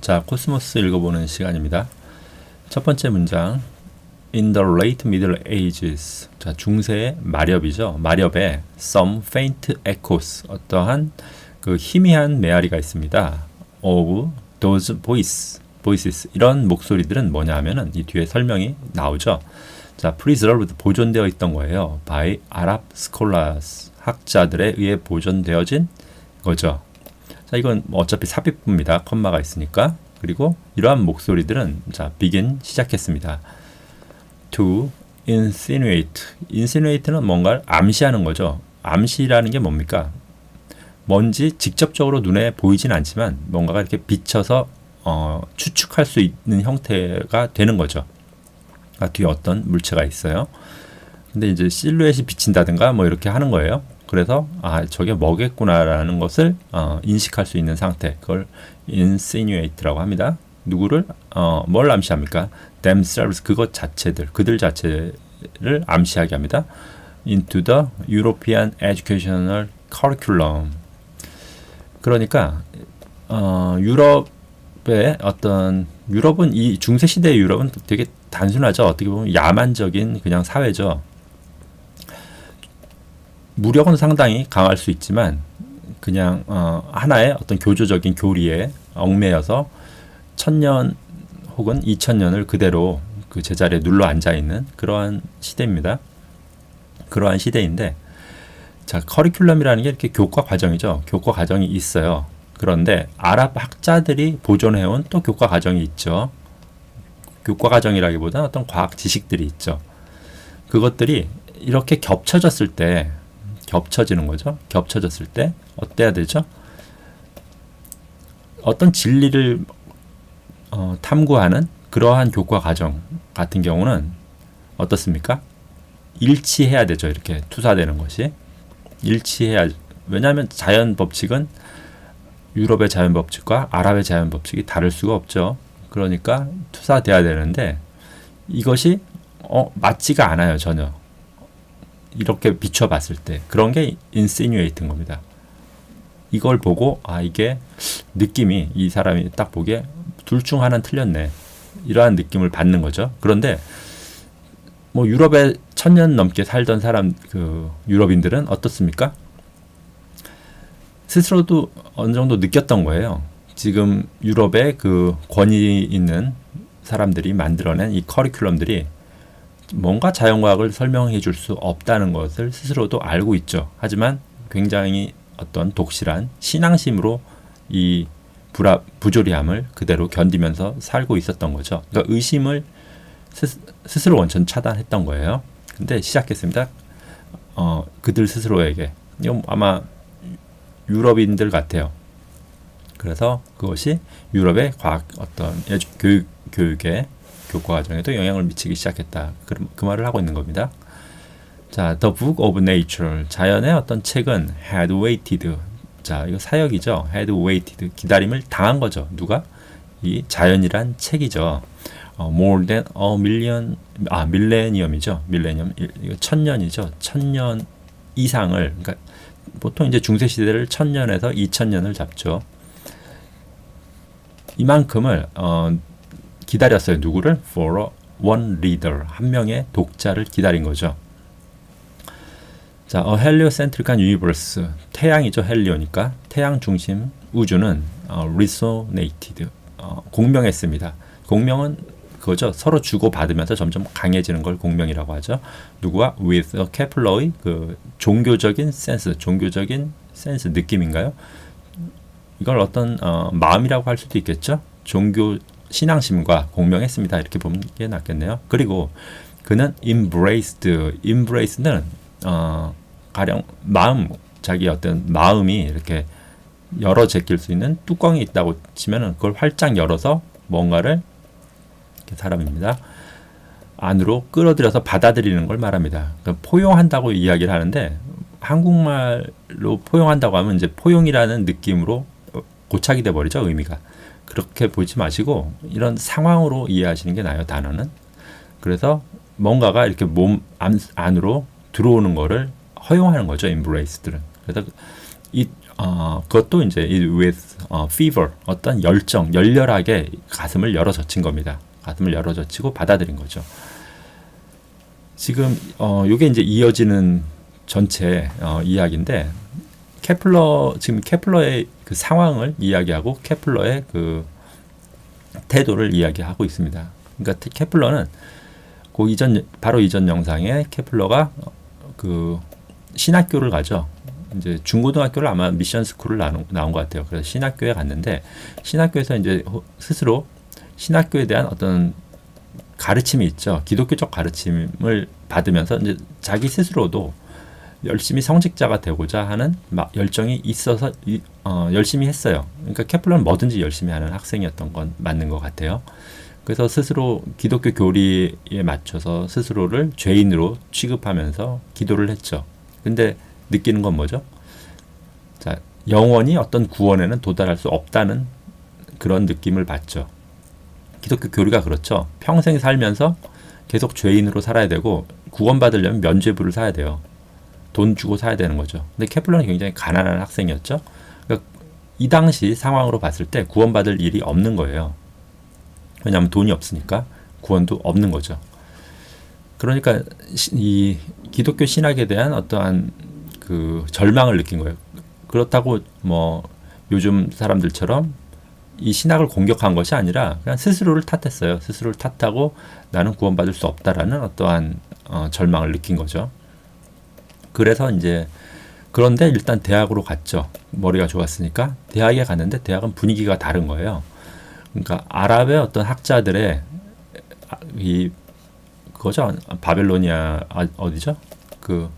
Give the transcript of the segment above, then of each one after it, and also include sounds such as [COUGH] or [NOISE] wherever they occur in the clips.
자, 코스모스 읽어보는 시간입니다. 첫 번째 문장. In the late Middle Ages. 자, 중세의 마렵이죠. 마렵에 some faint echoes. 어떠한 그 희미한 메아리가 있습니다. Of those voice, voices. 이런 목소리들은 뭐냐 하면은 이 뒤에 설명이 나오죠. 자, preserved 보존되어 있던 거예요. by Arab scholars. 학자들에 의해 보존되어진 거죠. 자, 이건 뭐 어차피 삽입부입니다. 컴마가 있으니까. 그리고 이러한 목소리들은 자, begin 시작했습니다. to insinuate. insinuate는 뭔가를 암시하는 거죠. 암시라는 게 뭡니까? 뭔지 직접적으로 눈에 보이진 않지만 뭔가가 이렇게 비쳐서 어, 추측할 수 있는 형태가 되는 거죠. 아, 뒤에 어떤 물체가 있어요. 근데 이제 실루엣이 비친다든가 뭐 이렇게 하는 거예요. 그래서 아 저게 뭐겠구나라는 것을 어, 인식할 수 있는 상태 그걸 insinuate라고 합니다. 누구를 어, 뭘 암시합니까? themselves 그것 자체들 그들 자체를 암시하게 합니다. into the European educational curriculum. 그러니까 어, 유럽의 어떤 유럽은 이 중세 시대의 유럽은 되게 단순하죠. 어떻게 보면 야만적인 그냥 사회죠. 무력은 상당히 강할 수 있지만 그냥 어, 하나의 어떤 교조적인 교리에 얽매여서 천년 혹은 이천 년을 그대로 그 제자리에 눌러 앉아 있는 그러한 시대입니다. 그러한 시대인데 자 커리큘럼이라는 게 이렇게 교과 과정이죠. 교과 과정이 있어요. 그런데 아랍 학자들이 보존해온 또 교과 과정이 있죠. 교과 과정이라기보다는 어떤 과학 지식들이 있죠. 그것들이 이렇게 겹쳐졌을 때 겹쳐지는 거죠. 겹쳐졌을 때 어때야 되죠? 어떤 진리를 어, 탐구하는 그러한 교과 과정 같은 경우는 어떻습니까? 일치해야 되죠. 이렇게 투사되는 것이 일치해야 왜냐하면 자연 법칙은 유럽의 자연 법칙과 아랍의 자연 법칙이 다를 수가 없죠. 그러니까 투사돼야 되는데 이것이 어, 맞지가 않아요 전혀. 이렇게 비춰봤을 때 그런 게 인시뉴에이트인 겁니다. 이걸 보고 아 이게 느낌이 이 사람이 딱 보기에 둘 중 하나는 틀렸네 이러한 느낌을 받는 거죠. 그런데 뭐 유럽에 천년 넘게 살던 사람 그 유럽인들은 어떻습니까? 스스로도 어느 정도 느꼈던 거예요. 지금 유럽의 그 권위 있는 사람들이 만들어낸 이 커리큘럼들이 뭔가 자연과학을 설명해 줄 수 없다는 것을 스스로도 알고 있죠. 하지만 굉장히 어떤 독실한 신앙심으로 이 불합, 부조리함을 그대로 견디면서 살고 있었던 거죠. 그러니까 의심을 스, 스로 원천 차단했던 거예요. 근데 시작했습니다. 어, 그들 스스로에게. 이건 아마 유럽인들 같아요. 그래서 그것이 유럽의 과학 어떤 교육, 교육에 교과 과정에도 영향을 미치기 시작했다. 그, 그 말을 하고 있는 겁니다. 자, The Book of Nature. 자연의 어떤 책은 had waited. 자, 이거 사역이죠. had waited. 기다림을 당한 거죠. 누가? 이 자연이란 책이죠. 어, more than a million, 아, 밀레니엄이죠. 밀레니엄. 이거 천년이죠. 천년 이상을, 그러니까 보통 이제 중세 시대를 천년에서 이천년을 잡죠. 이만큼을, 어, 기다렸어요. 누구를? For a one reader. 한 명의 독자를 기다린 거죠. 자, 어, 헬리오센트릭한 유니버스. 태양이죠. 헬리오니까. 태양 중심 우주는 어, resonated. 어, 공명했습니다. 공명은 그거죠. 서로 주고 받으면서 점점 강해지는 걸 공명이라고 하죠. 누구와 with a Kepler의 그 종교적인 센스, 종교적인 센스 느낌인가요? 이걸 어떤 어, 마음이라고 할 수도 있겠죠. 종교 신앙심과 공명했습니다. 이렇게 보는 게 낫겠네요. 그리고 그는 embraced, embrace는 어, 가령 마음, 자기 어떤 마음이 이렇게 열어 제낄 수 있는 뚜껑이 있다고 치면은 그걸 활짝 열어서 뭔가를 사람입니다. 안으로 끌어들여서 받아들이는 걸 말합니다. 그러니까 포용한다고 이야기를 하는데 한국말로 포용한다고 하면 이제 포용이라는 느낌으로 고착이 돼 버리죠 의미가. 그렇게 보지 마시고 이런 상황으로 이해하시는 게 나아요 단어는. 그래서 뭔가가 이렇게 몸 안, 안으로 들어오는 거를 허용하는 거죠 embrace들은. 그래서 이 어, 그것도 이제 이 with 어, fever 어떤 열정 열렬하게 가슴을 열어 젖힌 겁니다. 가슴을 열어 젖히고 받아들인 거죠. 지금 어 요게 이제 이어지는 전체 어, 이야기인데 케플러 지금 케플러의 그 상황을 이야기하고 케플러의 그 태도를 이야기하고 있습니다. 그러니까 케플러는 그 이전 바로 이전 영상에 케플러가 어, 그 신학교를 가죠. 이제 중고등학교를 아마 미션 스쿨을 나온, 나온 것 같아요. 그래서 신학교에 갔는데 신학교에서 이제 스스로 신학교에 대한 어떤 가르침이 있죠. 기독교적 가르침을 받으면서 이제 자기 스스로도 열심히 성직자가 되고자 하는 막 열정이 있어서 이, 어, 열심히 했어요. 그러니까 케플러는 뭐든지 열심히 하는 학생이었던 건 맞는 것 같아요. 그래서 스스로 기독교 교리에 맞춰서 스스로를 죄인으로 취급하면서 기도를 했죠. 근데 느끼는 건 뭐죠? 자, 영원히 어떤 구원에는 도달할 수 없다는 그런 느낌을 받죠. 기독교 교리가 그렇죠. 평생 살면서 계속 죄인으로 살아야 되고 구원받으려면 면죄부를 사야 돼요. 돈 주고 사야 되는 거죠. 근데 케플러는 굉장히 가난한 학생이었죠. 그러니까 이 당시 상황으로 봤을 때 구원받을 일이 없는 거예요. 왜냐하면 돈이 없으니까 구원도 없는 거죠. 그러니까 이 기독교 신학에 대한 어떠한 그 절망을 느낀 거예요. 그렇다고 뭐 요즘 사람들처럼 이 신학을 공격한 것이 아니라 그냥 스스로를 탓했어요. 스스로를 탓하고 나는 구원받을 수 없다라는 어떠한 어, 절망을 느낀 거죠. 그래서 이제 그런데 일단 대학으로 갔죠. 머리가 좋았으니까 대학에 갔는데 대학은 분위기가 다른 거예요. 그러니까 아랍의 어떤 학자들의 이 그거죠. 바벨로니아 아, 어디죠? 그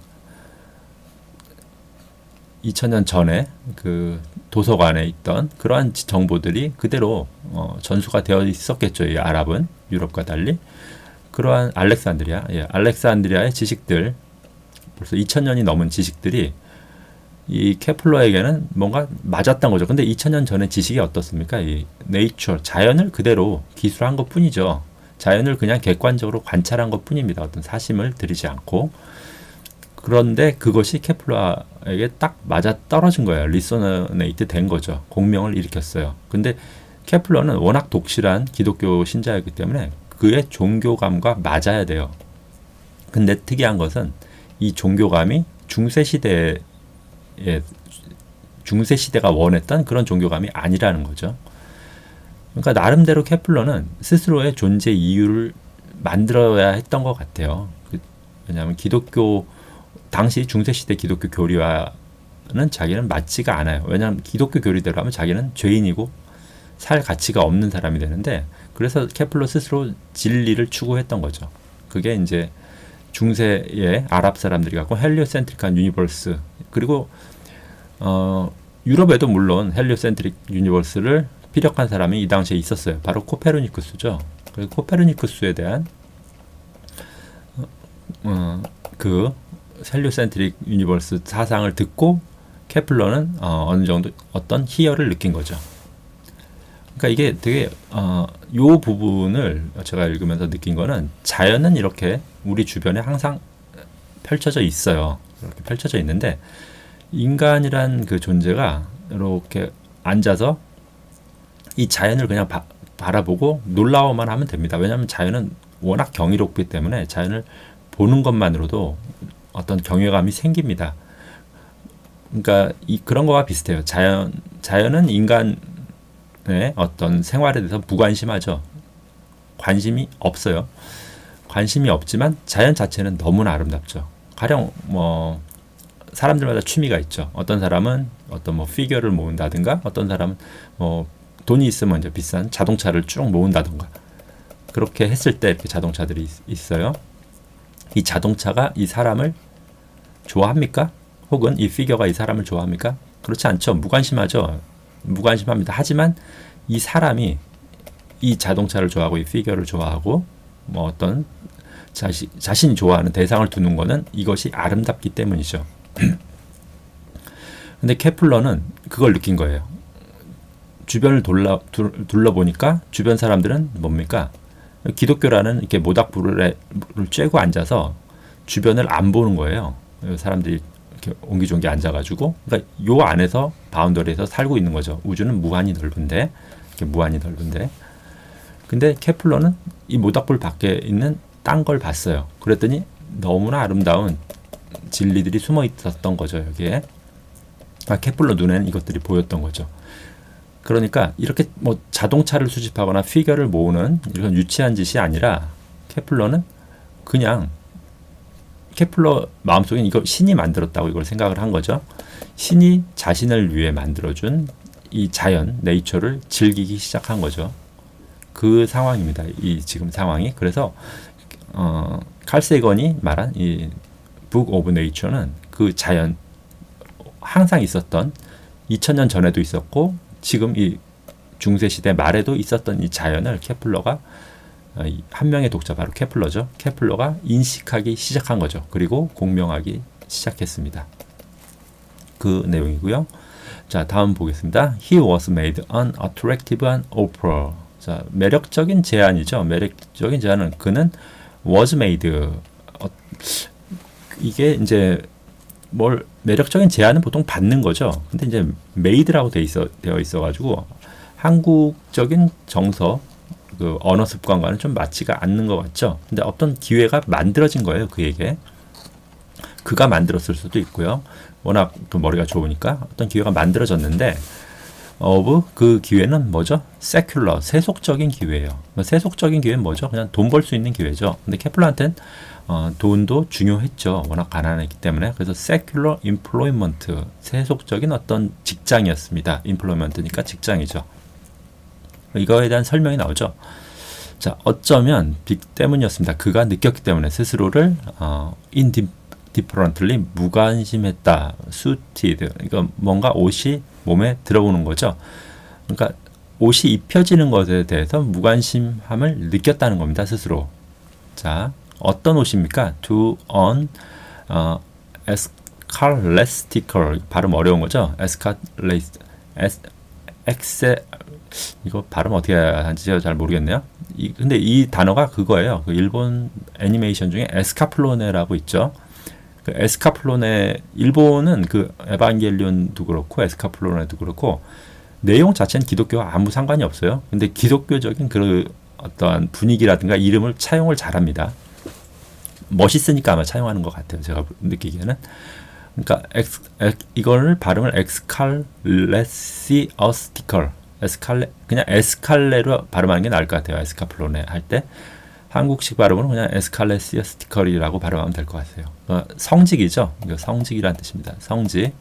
2000년 전에 그 도서관에 있던 그러한 정보들이 그대로 어, 전수가 되어 있었겠죠. 이 아랍은 유럽과 달리 그러한 알렉산드리아, 예, 알렉산드리아의 지식들 벌써 2000년이 넘은 지식들이 이 케플러에게는 뭔가 맞았던 거죠. 근데 2000년 전에 지식이 어떻습니까? 이 네이처 자연을 그대로 기술한 것 뿐이죠. 자연을 그냥 객관적으로 관찰한 것 뿐입니다. 어떤 사심을 들이지 않고 그런데 그것이 케플러에게 딱 맞아 떨어진 거예요. 리소네이트 된 거죠. 공명을 일으켰어요. 근데 케플러는 워낙 독실한 기독교 신자였기 때문에 그의 종교감과 맞아야 돼요. 근데 특이한 것은 이 종교감이 중세 시대에 중세 시대가 원했던 그런 종교감이 아니라는 거죠. 그러니까 나름대로 케플러는 스스로의 존재 이유를 만들어야 했던 것 같아요. 그 왜냐하면 기독교 당시 중세 시대 기독교 교리와는 자기는 맞지가 않아요. 왜냐하면 기독교 교리대로 하면 자기는 죄인이고 살 가치가 없는 사람이 되는데 그래서 케플러 스스로 진리를 추구했던 거죠. 그게 이제 중세의 아랍 사람들이 갖고 헬리오센트릭한 유니버스 그리고 어 유럽에도 물론 헬리오센트릭 유니버스를 피력한 사람이 이 당시에 있었어요. 바로 코페르니쿠스죠. 그 코페르니쿠스에 대한 어, 그 헬리오센트릭 유니버스 사상을 듣고 케플러는 어, 어느 정도 어떤 희열을 느낀 거죠. 그러니까 이게 되게 어, 요 부분을 제가 읽으면서 느낀 거는 자연은 이렇게 우리 주변에 항상 펼쳐져 있어요. 이렇게 펼쳐져 있는데 인간이란 그 존재가 이렇게 앉아서 이 자연을 그냥 바, 바라보고 놀라워만 하면 됩니다. 왜냐하면 자연은 워낙 경이롭기 때문에 자연을 보는 것만으로도 어떤 경외감이 생깁니다. 그러니까 이 그런 거와 비슷해요. 자연 자연은 인간의 어떤 생활에 대해서 무관심하죠. 관심이 없어요. 관심이 없지만 자연 자체는 너무나 아름답죠. 가령 뭐 사람들마다 취미가 있죠. 어떤 사람은 어떤 뭐 피규어를 모은다든가 어떤 사람은 뭐 돈이 있으면 이제 비싼 자동차를 쭉 모은다든가 그렇게 했을 때 이렇게 자동차들이 있, 어요이 자동차가 이 사람을 좋아합니까? 혹은 이 피겨가 이 사람을 좋아합니까? 그렇지 않죠. 무관심하죠. 무관심합니다. 하지만 이 사람이 이 자동차를 좋아하고 이 피겨를 좋아하고 뭐 어떤 자시, 자신이 좋아하는 대상을 두는 거는 이것이 아름답기 때문이죠. [CLEARS THROAT] 근데 케플러는 그걸 느낀 거예요. 주변을 둘러 보니까 주변 사람들은 뭡니까? 기독교라는 이렇게 모닥불을 쬐고 앉아서 주변을 안 보는 거예요. 사람들이 이렇게 옹기종기 앉아가지고 그러니까 요 안에서 바운더리에서 살고 있는 거죠. 우주는 무한히 넓은데 이렇게 무한히 넓은데 근데 케플러는 이 모닥불 밖에 있는 딴 걸 봤어요. 그랬더니 너무나 아름다운 진리들이 숨어 있었던 거죠 여기에. 아, 케플러 눈에는 이것들이 보였던 거죠. 그러니까 이렇게 뭐 자동차를 수집하거나 피겨를 모으는 이런 유치한 짓이 아니라 케플러는 그냥 케플러 마음속에 이거 신이 만들었다고 이걸 생각을 한 거죠. 신이 자신을 위해 만들어준 이 자연, 네이처를 즐기기 시작한 거죠. 그 상황입니다. 이 지금 상황이. 그래서 어, 칼세건이 말한 이 북 오브 네이처는 그 자연 항상 있었던 2000년 전에도 있었고 지금 이 중세 시대 말에도 있었던 이 자연을 케플러가 어, 한 명의 독자 바로 케플러죠. 케플러가 인식하기 시작한 거죠. 그리고 공명하기 시작했습니다. 그 내용이고요. 자, 다음 보겠습니다. He was made an attractive and offer. 자, 매력적인 제안이죠. 매력적인 제안은 그는 was made. 어, 이게 이제 뭘 매력적인 제안은 보통 받는 거죠. 근데 이제 made라고 돼 있어 되어 있어 가지고 한국적인 정서 그 언어 습관과는 좀 맞지가 않는 것 같죠. 근데 어떤 기회가 만들어진 거예요. 그에게 그가 만들었을 수도 있고요. 워낙 그 머리가 좋으니까 어떤 기회가 만들어졌는데 of 그 기회는 뭐죠? secular 세속적인 기회예요. 세속적인 기회는 뭐죠? 그냥 돈 벌 수 있는 기회죠. 근데 케플러한테는 어, 돈도 중요했죠. 워낙 가난했기 때문에. 그래서 secular employment, 세속적인 어떤 직장이었습니다. employment니까 직장이죠. 이거에 대한 설명이 나오죠. 자, 어쩌면 빅 때문이었습니다. 그가 느꼈기 때문에 스스로를 어, indifferently 무관심했다. suited. 이거 뭔가 옷이 몸에 들어오는 거죠. 그러니까 옷이 입혀지는 것에 대해서 무관심함을 느꼈다는 겁니다. 스스로. 자, 어떤 옷입니까? to on 어, escalastical 발음 어려운 거죠. escalate es, exe 이거 발음 어떻게 하는지 잘 모르겠네요. 이, 근데 이 단어가 그거예요. 그 일본 애니메이션 중에 에스카플로네라고 있죠. 그 에스카플로네 일본은 그 에반겔리온도 그렇고 에스카플로네도 그렇고 내용 자체는 기독교와 아무 상관이 없어요. 근데 기독교적인 그 어떠한 분위기라든가 이름을 차용을 잘합니다. 멋있으니까 아마 차용하는 것 같아요. 제가 느끼기에는. 그러니까 엑스, 엑, 이거를 발음을 엑스칼레시어스티컬 에스칼레 그냥 에스칼레로 발음하는 게 나을 것 같아요. 에스카플로네 할때 한국식 발음은 그냥 에스칼레시어스티컬이라고 발음하면 될 것 같아요. 어, 성직이죠. 이거 성직이란 뜻입니다. 성직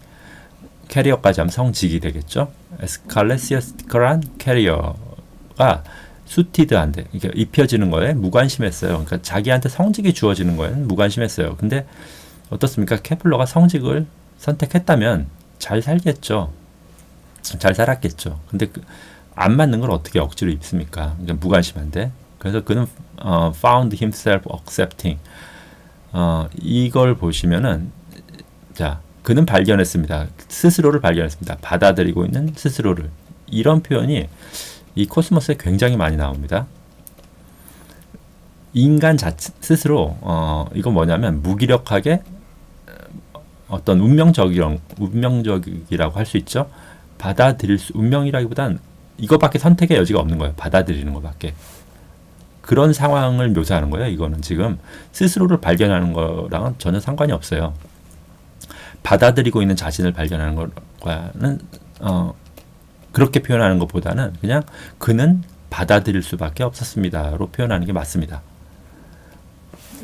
캐리어까지 하면 성직이 되겠죠. 에스칼레시어스티컬한 캐리어가 수티드한데 이게 입혀지는 거에 무관심했어요. 그러니까 자기한테 성직이 주어지는 거에는 무관심했어요. 근데 어떻습니까? 케플러가 성직을 선택했다면 잘 살겠죠. 잘 살았겠죠. 근데 그, 안 맞는 걸 어떻게 억지로 입습니까? 그러니까 무관심한데. 그래서 그는 어, found himself accepting. 어, 이걸 보시면은 자, 그는 발견했습니다. 스스로를 발견했습니다. 받아들이고 있는 스스로를. 이런 표현이 이 코스모스에 굉장히 많이 나옵니다. 인간 자체 스스로 어, 이건 뭐냐면 무기력하게 어떤 운명적이랑 운명적이라고 할 수 있죠. 받아들일 수 운명이라기보단 이것밖에 선택의 여지가 없는 거예요. 받아들이는 것밖에. 그런 상황을 묘사하는 거예요. 이거는 지금 스스로를 발견하는 거랑은 전혀 상관이 없어요. 받아들이고 있는 자신을 발견하는 것과는 어, 그렇게 표현하는 것보다는 그냥 그는 받아들일 수밖에 없었습니다로 표현하는 게 맞습니다.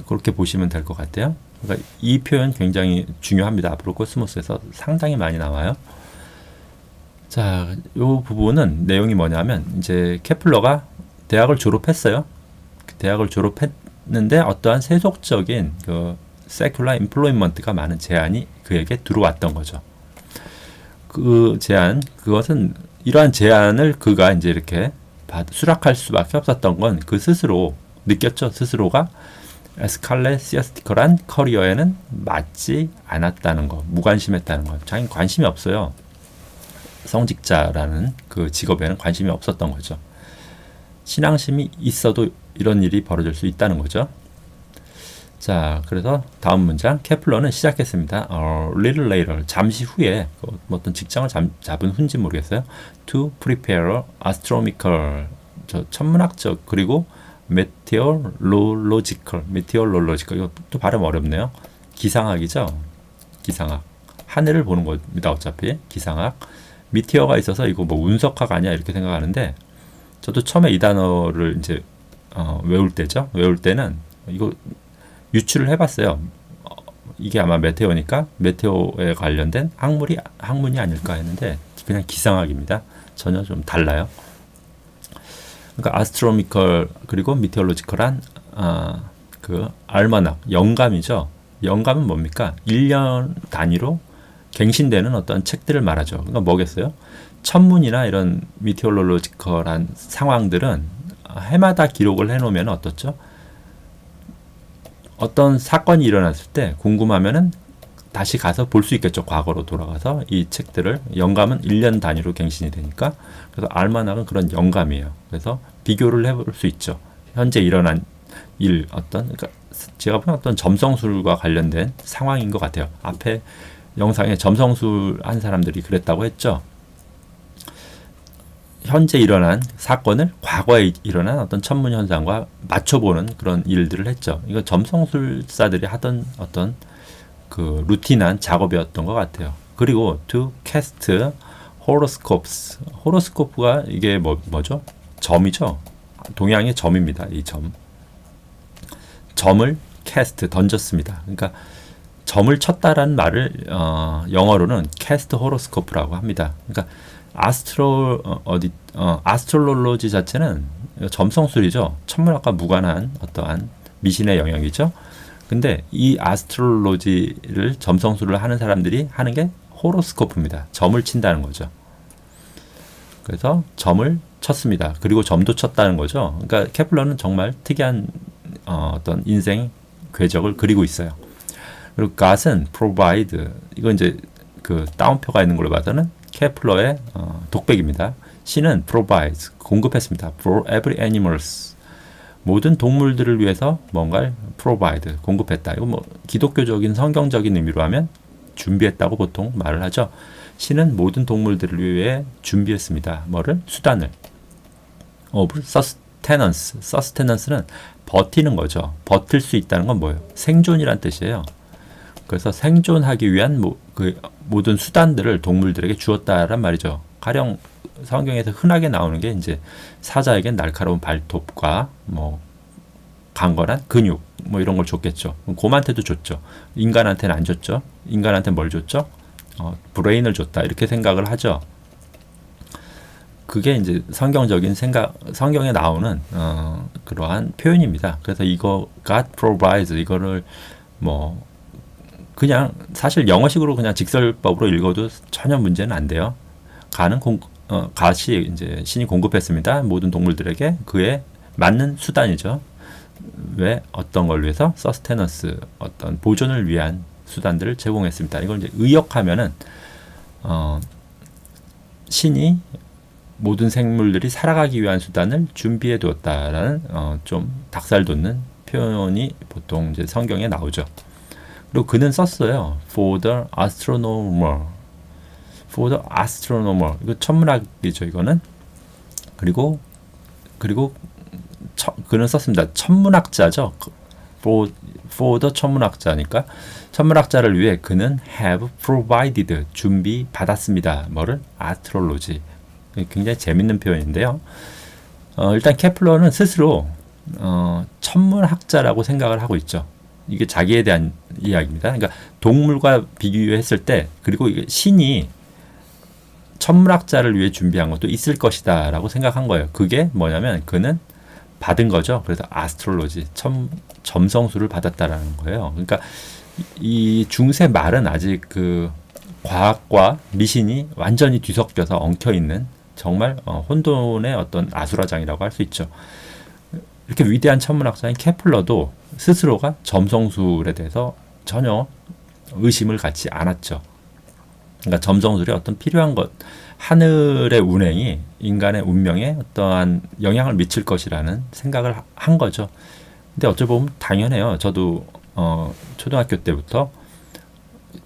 그렇게 보시면 될 것 같아요. 그러니까 이 표현 굉장히 중요합니다. 앞으로 코스모스에서 상당히 많이 나와요. 자, 이 부분은 내용이 뭐냐면 이제 케플러가 대학을 졸업했어요. 대학을 졸업했는데 어떠한 세속적인 그 세큘라 인플로이먼트가 많은 제안이 그에게 들어왔던 거죠. 그 제안 그것은 이러한 제안을 그가 이제 이렇게 받, 수락할 수밖에 없었던 건 그 스스로 느꼈죠. 스스로가 에스칼레 시아스티컬한 커리어에는 맞지 않았다는 거, 무관심했다는 거. 자기 관심이 없어요. 성직자라는 그 직업에는 관심이 없었던 거죠. 신앙심이 있어도 이런 일이 벌어질 수 있다는 거죠. 자, 그래서 다음 문장 케플러는 시작했습니다. 어, little later 잠시 후에 그뭐 어떤 직장을 잠, 잡은 후인지 모르겠어요. To prepare astronomical 저 천문학적 그리고 meteorological meteorological 이것도 발음 어렵네요. 기상학이죠. 기상학 하늘을 보는 겁니다. 어차피 기상학 미티어가 있어서 이거 뭐 운석학 아니야 이렇게 생각하는데 저도 처음에 이 단어를 이제 어, 외울 때죠. 외울 때는 이거 유출을 해봤어요. 어, 이게 아마 메테오니까 메테오에 관련된 학물이 학문이 아닐까 했는데 그냥 기상학입니다. 전혀 좀 달라요. 그러니까 아스트로미컬 그리고 미테올로지컬한 아, 그 알마낙 영감이죠. 영감은 뭡니까? 1년 단위로 갱신되는 어떤 책들을 말하죠. 그러니까 뭐겠어요? 천문이나 이런 미테올로지컬한 상황들은 해마다 기록을 해놓으면 어떻죠? 어떤 사건이 일어났을 때 궁금하면은 다시 가서 볼 수 있겠죠. 과거로 돌아가서 이 책들을 영감은 1년 단위로 갱신이 되니까 그래서 알마낙은 그런 영감이에요. 그래서 비교를 해볼 수 있죠. 현재 일어난 일 어떤 그러니까 제가 보는 어떤 점성술과 관련된 상황인 것 같아요. 앞에 영상에 점성술 한 사람들이 그랬다고 했죠. 현재 일어난 사건을 과거에 일어난 어떤 천문 현상과 맞춰보는 그런 일들을 했죠. 이거 점성술사들이 하던 어떤 그 루틴한 작업이었던 것 같아요. 그리고 to cast horoscopes. 호로스코프가 이게 뭐, 뭐죠? 점이죠. 동양의 점입니다. 이 점. 점을 cast 던졌습니다. 그러니까 점을 쳤다라는 말을 어, 영어로는 cast horoscope라고 합니다. 그러니까 아스트로 어, 어디 어, 아스트롤로지 자체는 점성술이죠. 천문학과 무관한 어떠한 미신의 영역이죠. 근데 이 아스트롤로지를 점성술을 하는 사람들이 하는 게 호로스코프입니다. 점을 친다는 거죠. 그래서 점을 쳤습니다. 그리고 점도 쳤다는 거죠. 그러니까 케플러는 정말 특이한 어, 어떤 인생 궤적을 그리고 있어요. 그리고 God은 provide 이건 이제 그 다운표가 있는 걸로 봐서는 케플러의 어, 독백입니다. 신은 provides 공급했습니다. for every animals 모든 동물들을 위해서 뭔가를 provide 공급했다. 이거 뭐 기독교적인 성경적인 의미로 하면 준비했다고 보통 말을 하죠. 신은 모든 동물들을 위해 준비했습니다. 뭐를 수단을 of sustenance. sustenance는 버티는 거죠. 버틸 수 있다는 건 뭐예요? 생존이란 뜻이에요. 그래서 생존하기 위한 모, 그 모든 수단들을 동물들에게 주었다란 말이죠. 가령 성경에서 흔하게 나오는 게 이제 사자에겐 날카로운 발톱과 뭐 강건한 근육 뭐 이런 걸 줬겠죠. 곰한테도 줬죠. 인간한테는 안 줬죠. 인간한테 뭘 줬죠? 어, 브레인을 줬다 이렇게 생각을 하죠. 그게 이제 성경적인 생각, 성경에 나오는 어, 그러한 표현입니다. 그래서 이거 God provides 이거를 뭐 그냥 사실 영어식으로 그냥 직설법으로 읽어도 전혀 문제는 안 돼요. 가는 공, 어, 갓이 이제 신이 공급했습니다. 모든 동물들에게 그에 맞는 수단이죠. 왜 어떤 걸 위해서 서스테너스 어떤 보존을 위한 수단들을 제공했습니다. 이걸 이제 의역하면은 어, 신이 모든 생물들이 살아가기 위한 수단을 준비해 두었다라는 어, 좀 닭살 돋는 표현이 보통 이제 성경에 나오죠. 그리고 그는 썼어요. For the astronomer. For the astronomer. 이거 천문학이죠, 이거는. 그리고 그리고 처, 그는 썼습니다. 천문학자죠. For, for the 천문학자니까 천문학자를 위해 그는 have provided 준비 받았습니다. 뭐를 astrology. 굉장히 재밌는 표현인데요. 어, 일단 케플러는 스스로 어, 천문학자라고 생각을 하고 있죠. 이게 자기에 대한 이야기입니다. 그러니까 동물과 비교했을 때 그리고 신이 천문학자를 위해 준비한 것도 있을 것이다라고 생각한 거예요. 그게 뭐냐면 그는 받은 거죠. 그래서 아스트롤로지 점, 점성술을 받았다라는 거예요. 그러니까 이 중세 말은 아직 그 과학과 미신이 완전히 뒤섞여서 엉켜 있는 정말 어, 혼돈의 어떤 아수라장이라고 할 수 있죠. 이렇게 위대한 천문학자인 케플러도 스스로가 점성술에 대해서 전혀 의심을 갖지 않았죠. 그러니까 점성술이 어떤 필요한 것, 하늘의 운행이 인간의 운명에 어떠한 영향을 미칠 것이라는 생각을 한 거죠. 근데 어찌 보면 당연해요. 저도 어, 어, 초등학교 때부터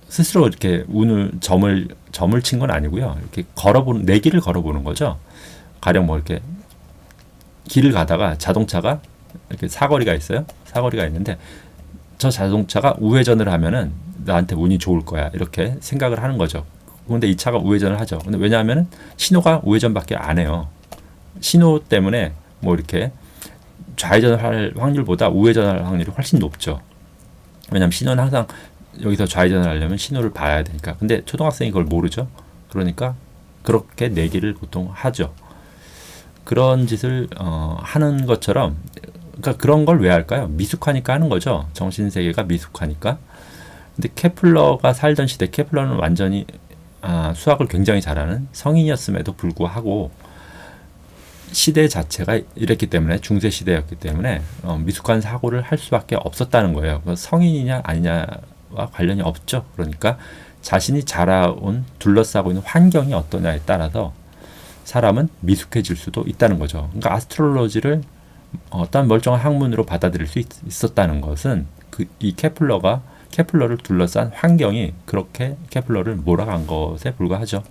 스스로 이렇게 운을 점을 점을 친 건 아니고요. 이렇게 걸어보는 내기를 걸어보는 거죠. 가령 뭐 이렇게 길을 가다가 자동차가 이렇게 사거리가 있어요. 사거리가 있는데 저 자동차가 우회전을 하면은 나한테 운이 좋을 거야. 이렇게 생각을 하는 거죠. 근데 이 차가 우회전을 하죠. 근데 왜냐하면은 신호가 우회전밖에 안 해요. 신호 때문에 뭐 이렇게 좌회전할 확률보다 우회전할 확률이 훨씬 높죠. 왜냐하면 신호는 항상 여기서 좌회전을 하려면 신호를 봐야 되니까. 근데 초등학생이 그걸 모르죠. 그러니까 그렇게 내기를 보통 하죠. 그런 짓을 어, 하는 것처럼 그러니까 그런 걸 왜 할까요? 미숙하니까 하는 거죠. 정신 세계가 미숙하니까. 근데 케플러가 살던 시대 케플러는 완전히 아, 수학을 굉장히 잘하는 성인이었음에도 불구하고 시대 자체가 이랬기 때문에 중세 시대였기 때문에 어, 미숙한 사고를 할 수밖에 없었다는 거예요. 성인이냐 아니냐와 관련이 없죠. 그러니까 자신이 자라온 둘러싸고 있는 환경이 어떠냐에 따라서 사람은 미숙해질 수도 있다는 거죠. 그러니까 아스트롤로지를 어떤 멀쩡한 학문으로 받아들일 수 있, 었다는 것은 그 이 케플러가 케플러를 둘러싼 환경이 그렇게 케플러를 몰아간 것에 불과하죠.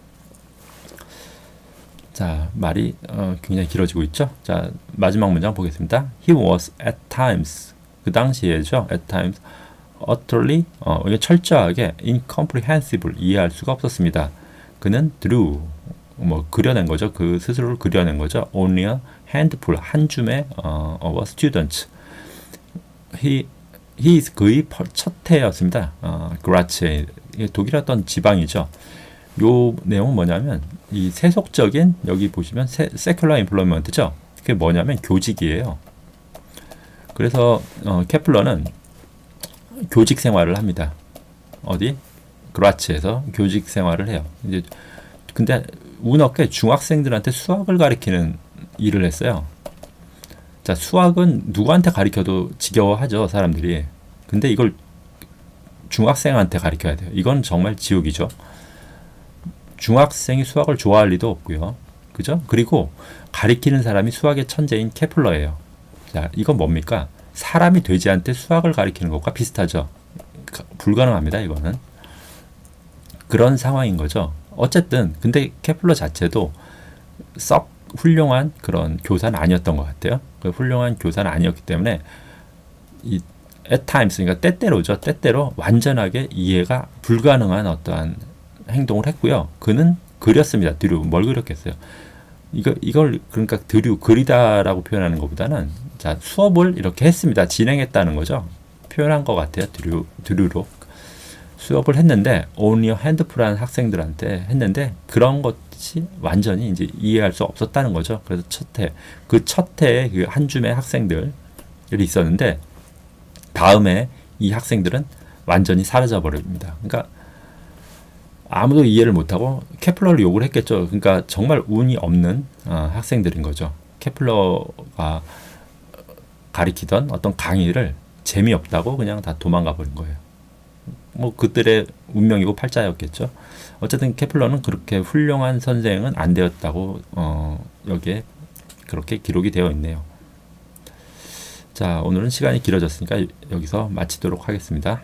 자, 말이 어, 굉장히 길어지고 있죠. 자, 마지막 문장 보겠습니다. He was at times 그 당시에죠. at times utterly 어, 철저하게 incomprehensible 이해할 수가 없었습니다. 그는 drew 뭐 그려낸 거죠. 그 스스로를 그려낸 거죠. Only a handful 한 줌의 어, of students. He he is 그의 첫 해였습니다. 어, 그라체 독일 어떤 지방이죠. 요 내용은 뭐냐면 이 세속적인 여기 보시면 세, 세큘러 임플로먼트죠. 그게 뭐냐면 교직이에요. 그래서 어, 케플러는 교직 생활을 합니다. 어디? 그라치에서 교직 생활을 해요. 이제 근데 운없게 중학생들한테 수학을 가리키는 일을 했어요. 자, 수학은 누구한테 가리켜도 지겨워하죠, 사람들이. 근데 이걸 중학생한테 가리켜야 돼요. 이건 정말 지옥이죠. 중학생이 수학을 좋아할 리도 없고요. 그죠? 그리고 가리키는 사람이 수학의 천재인 케플러예요. 자, 이건 뭡니까? 사람이 돼지한테 수학을 가리키는 것과 비슷하죠. 불가능합니다, 이거는. 그런 상황인 거죠. 어쨌든 근데 케플러 자체도 썩 훌륭한 그런 교사는 아니었던 것 같아요. 그 훌륭한 교사는 아니었기 때문에 이 at times 그러니까 때때로죠. 때때로 완전하게 이해가 불가능한 어떠한 행동을 했고요. 그는 그렸습니다. 드류 뭘 그렸겠어요? 이거 이걸 그러니까 드류 그리다라고 표현하는 것보다는 자 수업을 이렇게 했습니다. 진행했다는 거죠. 표현한 것 같아요. 드류 드류로 수업을 했는데 only 핸드풀한 학생들한테 했는데 그런 것이 완전히 이제 이해할 수 없었다는 거죠. 그래서 첫 해, 그 첫 해에 그 한 줌의 학생들이 있었는데 다음에 이 학생들은 완전히 사라져 버립니다. 그러니까 아무도 이해를 못하고 케플러를 욕을 했겠죠. 그러니까 정말 운이 없는 어, 학생들인 거죠. 케플러가 가리키던 어떤 강의를 재미없다고 그냥 다 도망가 버린 거예요. 뭐 그들의 운명이고 팔자였겠죠. 어쨌든 케플러는 그렇게 훌륭한 선생은 안 되었다고 어, 여기에 그렇게 기록이 되어 있네요. 자, 오늘은 시간이 길어졌으니까 여기서 마치도록 하겠습니다.